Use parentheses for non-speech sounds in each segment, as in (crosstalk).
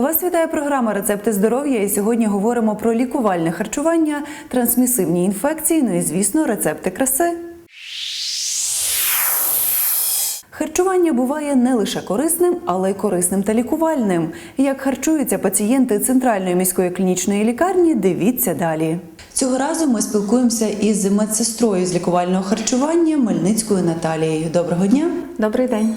Вас вітає програма Рецепти здоров'я. І сьогодні говоримо про лікувальне харчування, трансмісивні інфекції. Ну і звісно, рецепти краси. Харчування буває не лише корисним, але й корисним та лікувальним. Як харчуються пацієнти центральної міської клінічної лікарні, дивіться далі. Цього разу ми спілкуємося із медсестрою з лікувального харчування Мельницькою Наталією. Доброго дня! Добрий день.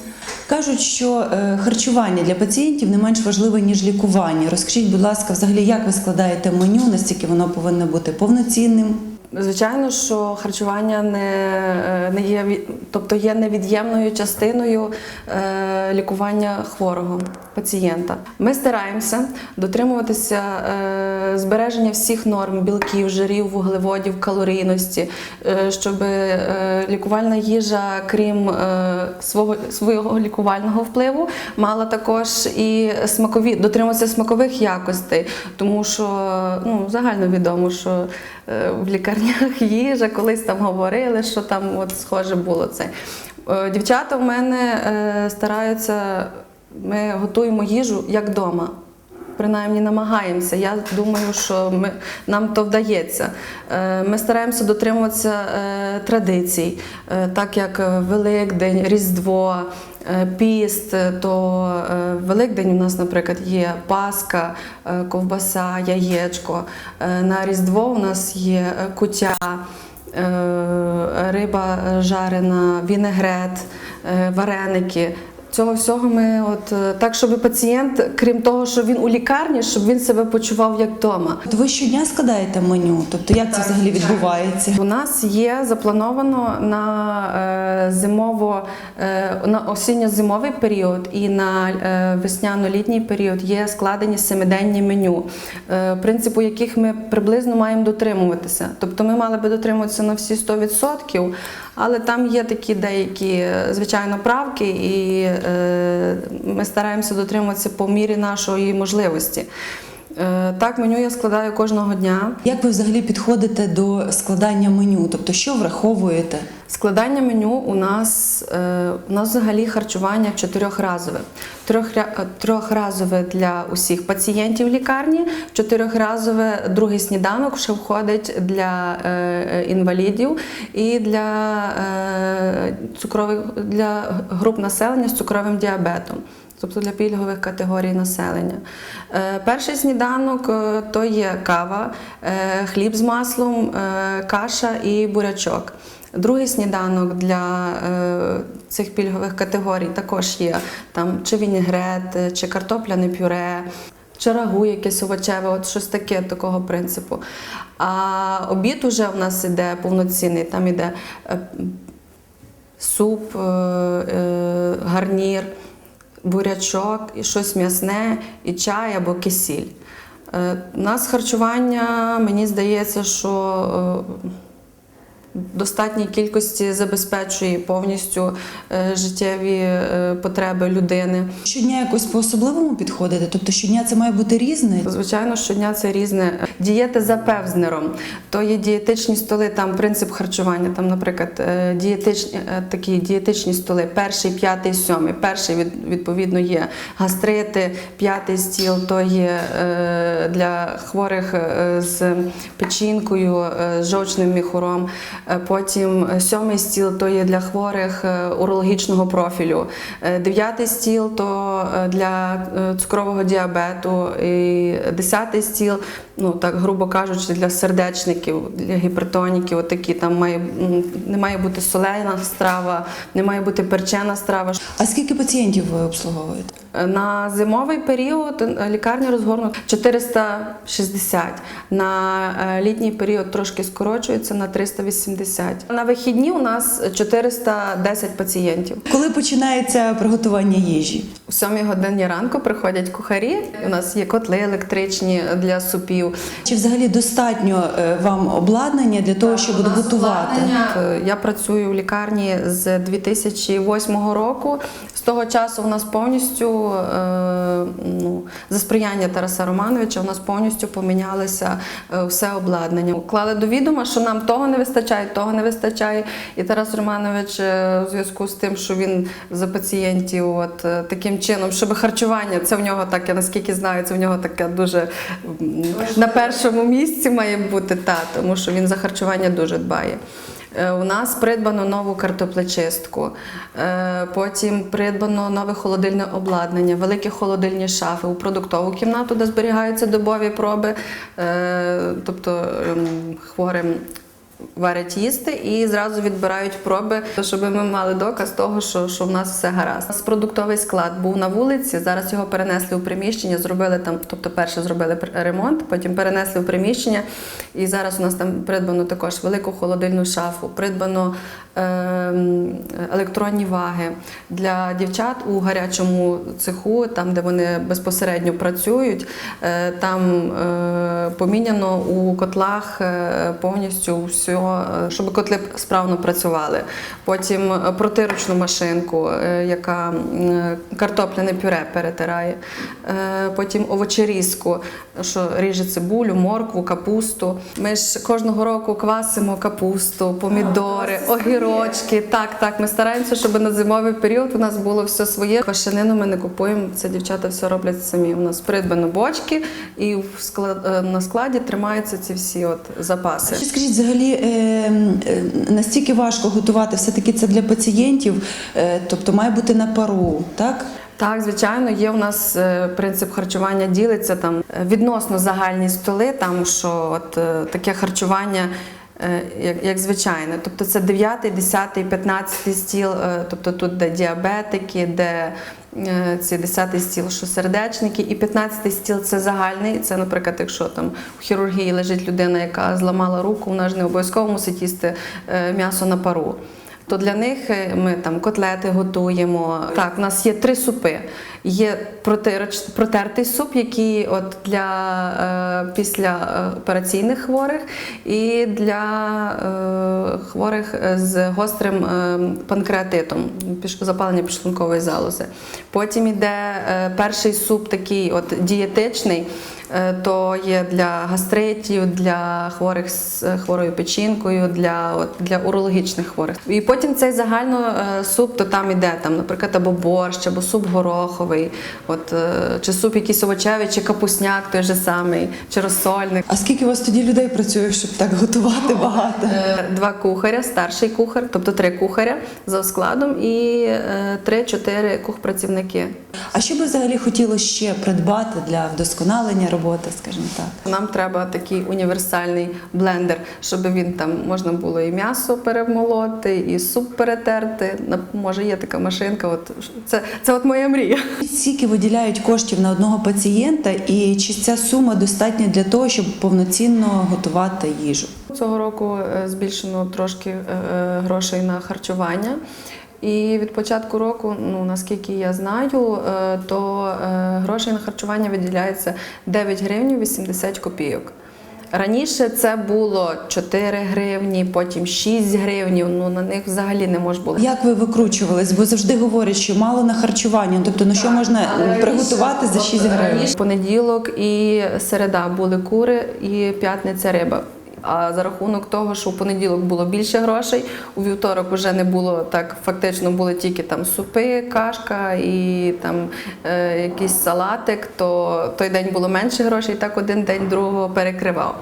Кажуть, що е, харчування для пацієнтів не менш важливе ніж лікування. Розкажіть, будь ласка, взагалі, як ви складаєте меню, настільки воно повинно бути повноцінним? Звичайно, що харчування не, е, не є тобто є невід'ємною частиною е, лікування хворого пацієнта. Ми стараємося дотримуватися е, збереження всіх норм білків, жирів, вуглеводів, калорійності, е, щоб е, лікувальна їжа, крім е, свого свого лікувального впливу, мала також і смакові дотримуватися смакових якостей, тому що ну загально відомо, що е, в лікарнях (laughs) їжа колись там говорили, що там от схоже було це. Е, Дівчата в мене е, стараються, ми готуємо їжу як вдома. Принаймні намагаємося. Я думаю, що ми, нам то вдається. Е, Ми стараємося дотримуватися е, традицій, Е, так як Великдень, Різдво, Піст, то Великдень у нас, наприклад, є Пасха, е, ковбаса, яєчко. На Різдво у нас є куття. е, Риба жарена, вінегрет, вареники. Цього всього ми от е, так, щоб пацієнт, крім того, що він у лікарні, щоб він себе почував як вдома. От ви щодня складаєте меню? Тобто як це взагалі відбувається? У нас є заплановано на е, зимово, е, на осінньо-зимовий період і на е, весняно-літній період є складені семиденні меню, е, принципу яких ми приблизно маємо дотримуватися. Тобто ми мали би дотримуватися на всі 100%, але там є такі деякі, е, звичайно, правки, і е, ми стараємося дотримуватися по мірі нашої можливості. Е, Так, меню я складаю кожного дня. Як ви взагалі підходите до складання меню? Тобто, що враховуєте? Складання меню у нас е, у нас взагалі харчування чотирьохразове. Е, Трьохразове для усіх пацієнтів лікарні, чотирьохразове другий сніданок ще входить для інвалідів і для цукрових для груп населення з цукровим діабетом. Тобто для пільгових категорій населення. Е, Перший сніданок е, то є кава, е, хліб з маслом, каша і бурячок. Другий сніданок для цих пільгових категорій також є там чи вінігрет, чи картопляне пюре, чи рагу якесь овочеве, от щось таке такого принципу. А обід уже в нас іде повноцінний, там іде е, суп, е, гарнір, бурячок, і щось м'ясне, і чай або кисіль. Е, У нас харчування, мені здається, що е, достатній кількості забезпечує повністю е, життєві е, потреби людини. Щодня якось по-особливому підходите? Тобто щодня це має бути різне? Звичайно, щодня це різне. Дієти за певзнером, то є дієтичні столи, там принцип харчування, там, наприклад, е, дієтичні, такі дієтичні столи, перший, п'ятий, сьомий. Перший від- відповідно є гастрити, п'ятий стіл то є для хворих з печінкою, з жовчним міхуром. Е, Потім е, сьомий стіл то є для хворих е, урологічного профілю. Дев'ятий стіл то для цукрового діабету. І десятий стіл, ну так грубо кажучи, для сердечників, для гіпертоніків. Отакі там має не має бути солена страва, не має бути перчена страва. А скільки пацієнтів ви обслуговуєте? На зимовий період е, лікарня розгорнута 460. На е, літній період трошки скорочується на 380. На вихідні у нас 410 пацієнтів. Коли починається приготування їжі? 7 годині ранку приходять кухарі. У нас є котли електричні для супів. Чи взагалі достатньо е, вам обладнання для того, щоб готувати? Я працюю в лікарні з 2008 року. З того часу у нас повністю е, ну, за сприяння Тараса Романовича у нас повністю помінялося е, все обладнання. Клали до відома, що нам того не вистачає, того не вистачає. І Тарас Романович у зв'язку з тим, що він за пацієнтів от таким чином, щоб харчування, це в нього так, я наскільки знаю, це в нього таке дуже на першому місці має бути та, тому що він за харчування дуже дбає. Е, У нас придбано нову картоплечистку, е, потім придбано нове холодильне обладнання, великі холодильні шафи у продуктову кімнату, де зберігаються добові проби, е, тобто ем, хворим варять їсти і зразу відбирають проби, щоб ми мали доказ того, що, що в нас все гаразд. У нас продуктовий склад був на вулиці. Зараз його перенесли у приміщення, зробили там, тобто перше зробили ремонт, потім перенесли у приміщення. І зараз у нас там придбано також велику холодильну шафу, придбано ем, електронні ваги для дівчат у гарячому цеху, там де вони безпосередньо працюють. е, Там е, поміняно у котлах е, повністю все, е, щоб котли справно працювали. Потім е, протирочну машинку, е, яка картопляне пюре перетирає. Потім овочерізку, що ріже цибулю, моркву, капусту. Ми ж кожного року квасимо капусту, помідори, огірочки. Так, так. Ми стараємося, щоб на зимовий період у нас було все своє. Квашенину ми не купуємо. Це дівчата все роблять самі. У нас придбано бочки, і на складі тримаються ці всі от запаси. Ще скажіть, взагалі е, е, настільки важко готувати, все-таки це для пацієнтів, е, тобто має бути на пару, так? Так, звичайно, є у нас принцип харчування ділиться там відносно загальні столи, там що от таке харчування. Е, Як, як звичайне, тобто це 9, 10, 15 стіл, е, тобто тут де діабетики, де е, ці 10 стіл, що сердечники, і 15 стіл це загальний. Це, наприклад, якщо там в хірургії лежить людина, яка зламала руку, вона ж не обов'язково мусить їсти м'ясо на пару. То для них е, ми там котлети готуємо. Так, у нас є три супи. Є протертий суп, який от для е, після е, хворих, і для е, хворих з гострим е, панкреатитом, запалення підшлункової залози. Потім іде е, перший суп, такий от дієтичний. Е, То є для гастритів, для хворих з е, хворою печінкою, для, от, для урологічних хворих. І потім цей загально е, суп, то там іде, там, наприклад, або борщ, або суп гороховий, от, е, чи суп якийсь овочевий, чи капусняк той же самий, чи розсольник. А скільки у вас тоді людей працює, щоб так готувати багато? Е, Два кухаря, старший кухар, тобто три кухаря за складом, і три-чотири кухпрацівники. А що би взагалі хотіло ще придбати для вдосконалення роботи, скажімо так? Нам треба такий універсальний блендер, щоб він там можна було і м'ясо перемолоти, і суп перетерти. Може, є така машинка. От це, це от моя мрія. Скільки виділяють коштів на одного пацієнта, і чи ця сума достатня для того, щоб повноцінно готувати їжу? Цього року е, збільшено трошки е, е, грошей на харчування. І від початку року, ну наскільки я знаю, то грошей на харчування виділяється 9 гривень 80 копійок. Раніше це було 4 гривні, потім 6 гривень. Ну на них взагалі не можна було. Як ви викручувались? Бо завжди говорять, що мало на харчування. Тобто, ну що можна приготувати за 6 гривень? Понеділок і середа були кури, і п'ятниця риба. А за рахунок того, що у понеділок було більше грошей, у вівторок вже не було так. Фактично були тільки там супи, кашка і там е, якийсь салатик. То той день було менше грошей, так один день другого перекривав.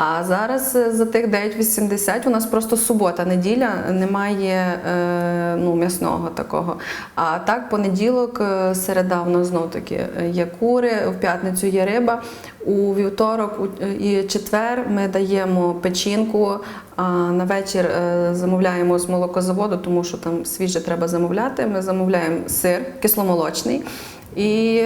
А зараз е, за тих 9,80 у нас просто субота, неділя, немає е, ну, м'ясного такого. А так, понеділок, е, середа у нас знов таки є кури, в п'ятницю є риба. У вівторок і четвер ми даємо печінку, а на вечір замовляємо з молокозаводу, тому що там свіже треба замовляти. Ми замовляємо сир кисломолочний. І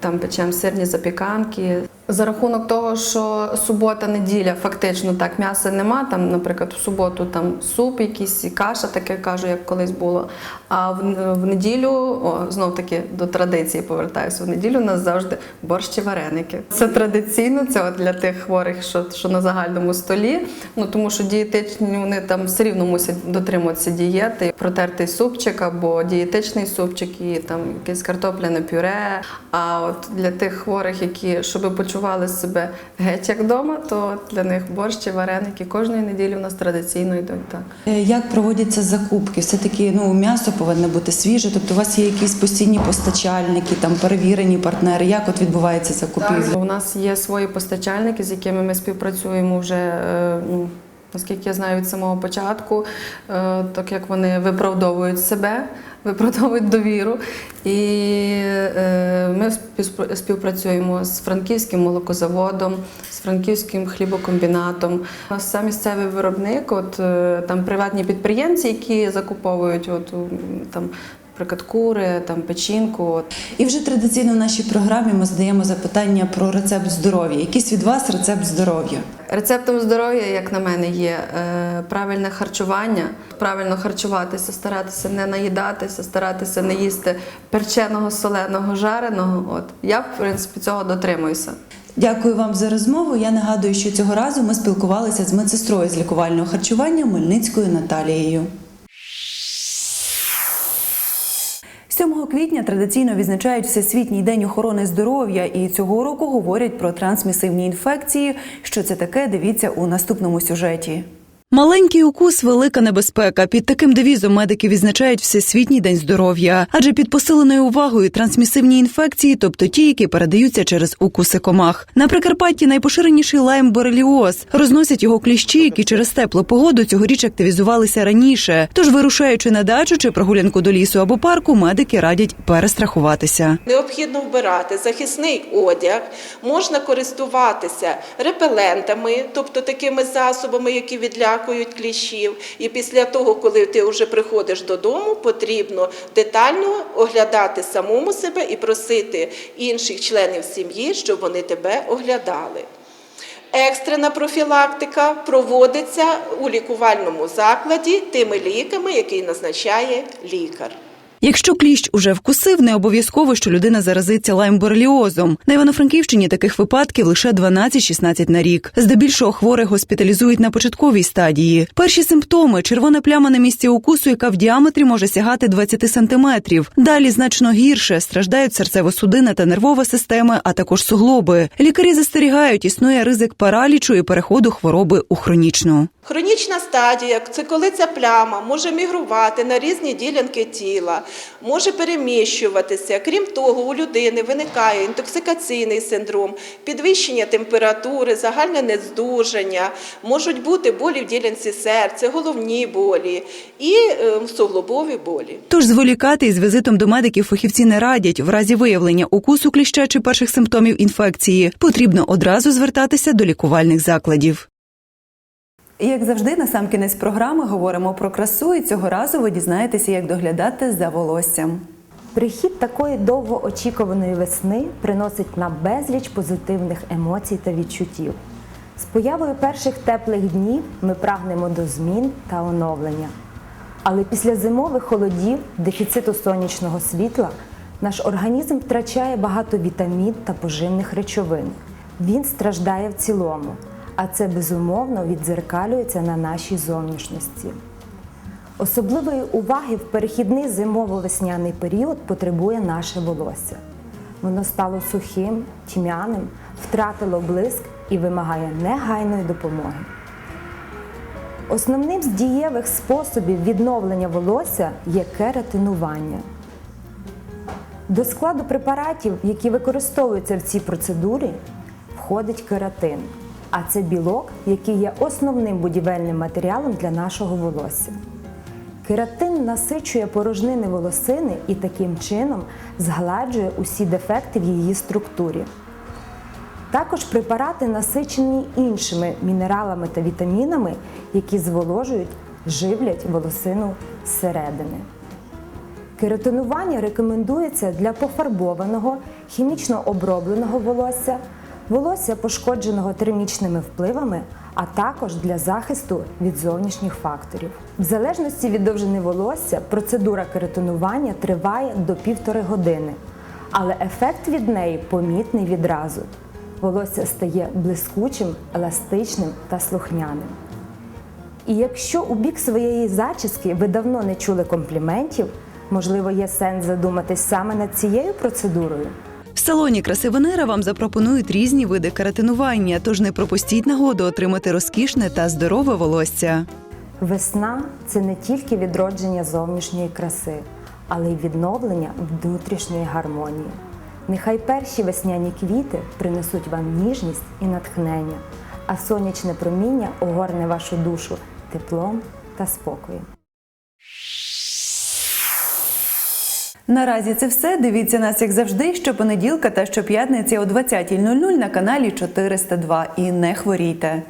там печемо сирні запіканки. За рахунок того, що субота, неділя, фактично так м'яса нема. Там, наприклад, в суботу там суп, якийсь і каша, таке кажу, як колись було. А в, в неділю, знов таки до традиції повертаюся. В неділю у нас завжди борщ і вареники. Це традиційно, це от для тих хворих, що, що на загальному столі. Ну тому що дієтичні вони там все рівно мусять дотримуватися дієти, протертий супчик або дієтичний супчик, і там якесь картопляне пюре. А от для тих хворих, які щоб почували себе геть як вдома, то для них борщ і вареники кожної неділі у нас традиційно йдуть так. Е, Як проводяться закупки? Все таки ну м'ясо повинне бути свіже? Тобто у вас є якісь постійні постачальники, там перевірені партнери. Як от відбувається закупівля? У нас є свої постачальники, з якими ми співпрацюємо вже. е, Ну, Наскільки я знаю від самого початку, е, так як вони виправдовують себе, (laughs) виправдовують довіру. І е, ми співпрацюємо з франківським молокозаводом, з франківським хлібокомбінатом. А Сам місцевий виробник, от е, там приватні підприємці, які закуповують от, там, наприклад, кури, там печінку. І вже традиційно в нашій програмі ми задаємо запитання про рецепт здоров'я. Якийсь від вас рецепт здоров'я? Рецептом здоров'я, як на мене, є е, правильне харчування, правильно харчуватися, старатися не наїдатися, старатися не їсти перченого, соленого, жареного. От я в принципі цього дотримуюся. Дякую вам за розмову. Я нагадую, що цього разу ми спілкувалися з медсестрою з лікувального харчування Мельницькою Наталією. 7 квітня традиційно відзначають Всесвітній день охорони здоров'я, і цього року говорять про трансмісивні інфекції. Що це таке? Дивіться у наступному сюжеті. Маленький укус велика небезпека. Під таким девізом медики відзначають Всесвітній день здоров'я, адже під посиленою увагою трансмісивні інфекції, тобто ті, які передаються через укуси комах. На Прикарпатті найпоширеніший лайм бореліоз. Розносять його кліщі, які через теплу погоду цьогоріч активізувалися раніше. Тож, вирушаючи на дачу чи прогулянку до лісу або парку, медики радять перестрахуватися. Необхідно вбирати захисний одяг, можна користуватися репелентами, тобто такими засобами, які відлякують кліщів. І після того, коли ти вже приходиш додому, потрібно детально оглядати самому себе і просити інших членів сім'ї, щоб вони тебе оглядали. Екстрена профілактика проводиться у лікувальному закладі тими ліками, які назначає лікар. Якщо кліщ уже вкусив, не обов'язково, що людина заразиться лаймбореліозом. На Івано-Франківщині таких випадків лише 12-16 на рік. Здебільшого хворих госпіталізують на початковій стадії. Перші симптоми червона пляма на місці укусу, яка в діаметрі може сягати 20 сантиметрів. Далі значно гірше страждають серцево-судинна та нервова система, а також суглоби. Лікарі застерігають, існує ризик паралічу і переходу хвороби у хронічну. Хронічна стадія це коли ця пляма може мігрувати на різні ділянки тіла, може переміщуватися. Крім того, у людини виникає інтоксикаційний синдром, підвищення температури, загальне нездужання, можуть бути болі в ділянці серця, головні болі і е, суглобові болі. Тож зволікати із візитом до медиків фахівці не радять. В разі виявлення укусу кліща чи перших симптомів інфекції потрібно одразу звертатися до лікувальних закладів. Як завжди, на сам кінець програми говоримо про красу, і цього разу ви дізнаєтеся, як доглядати за волоссям. Прихід такої довгоочікуваної весни приносить нам безліч позитивних емоцій та відчуттів. З появою перших теплих днів ми прагнемо до змін та оновлення. Але після зимових холодів, дефіциту сонячного світла, наш організм втрачає багато вітамін та поживних речовин. Він страждає в цілому, а це безумовно віддзеркалюється на нашій зовнішності. Особливої уваги в перехідний зимово-весняний період потребує наше волосся. Воно стало сухим, тьмяним, втратило блиск і вимагає негайної допомоги. Основним з дієвих способів відновлення волосся є кератинування. До складу препаратів, які використовуються в цій процедурі, входить кератин, а це білок, який є основним будівельним матеріалом для нашого волосся. Кератин насичує порожнини волосини і таким чином згладжує усі дефекти в її структурі. Також препарати насичені іншими мінералами та вітамінами, які зволожують, живлять волосину зсередини. Кератинування рекомендується для пофарбованого, хімічно обробленого волосся, волосся пошкодженого термічними впливами, а також для захисту від зовнішніх факторів. В залежності від довжини волосся процедура кератинування триває до півтори години, але ефект від неї помітний відразу. Волосся стає блискучим, еластичним та слухняним. І якщо у бік своєї зачіски ви давно не чули компліментів, можливо, є сенс задуматись саме над цією процедурою. Салоні краси Венера вам запропонують різні види кератинування, тож не пропустіть нагоду отримати розкішне та здорове волосся. Весна це не тільки відродження зовнішньої краси, але й відновлення внутрішньої гармонії. Нехай перші весняні квіти принесуть вам ніжність і натхнення, а сонячне проміння огорне вашу душу теплом та спокоєм. Наразі це все. Дивіться нас, як завжди, щопонеділка та щоп'ятниці о 20.00 на каналі 402. І не хворійте.